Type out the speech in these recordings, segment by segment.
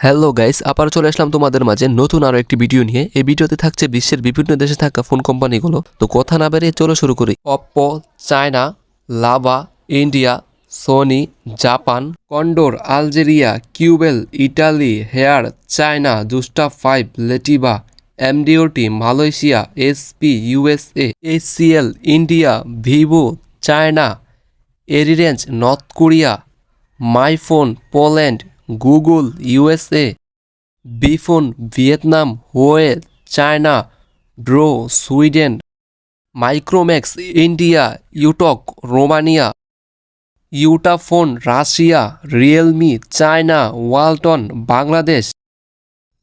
Hello guys আবার চলে আসলাম তোমাদের মাঝে নতুন আরও একটি ভিডিও নিয়ে। এই ভিডিওতে থাকছে বিশ্বের বিভিন্ন দেশে থাকা ফোন কোম্পানিগুলো তো কথা না বেরিয়ে চলো শুরু করি। Oppo China Lava India Sony Japan Condor Algeria কিউবেল Italy Haier China জুস্টা ফাইভ লেটিভা এমডিওটি Malaysia SP USA HCL India Vivo China Arirang North Korea MyPhone Poland Google, USA, Bphone, Vietnam, Huawei, China Doro Sweden, Micromax, India, Utok, Romania, Yotaphone, Russia, Realme, China, Walton, Bangladesh,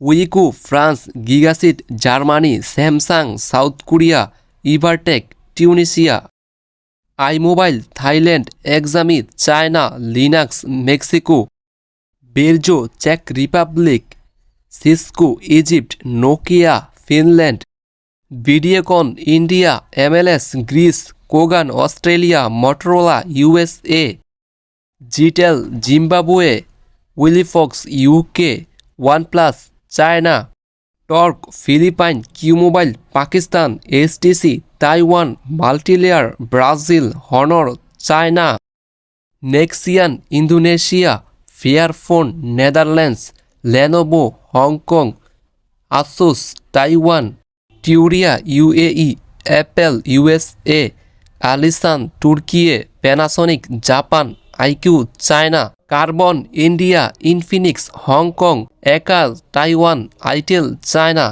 Wiko, France, Gigaset, Germany, Samsung, South Korea, Evertek Tunisia iMobile, Thailand Xiaomi China, Lanix, Mexico বেলজো check Republic, Cisco, Egypt, Nokia, Finland Videocon India, MLS, Greece, Kogan, Australia, Motorola, USA, Gtel, Zimbabwe, Wileyfox, UK, OnePlus, China, Torque, Philippines Q mobile Pakistan, STC, Taiwan, Multilaser, Brazil, Honor, China, Nexian, Indonesia Fairphone Netherlands Lenovo Hong Kong Asus Taiwan Thuraya UAE Apple USA Alishan Turkiye Panasonic Japan iQOO China Karbonn India Infinix Hong Kong একাল Taiwan itel China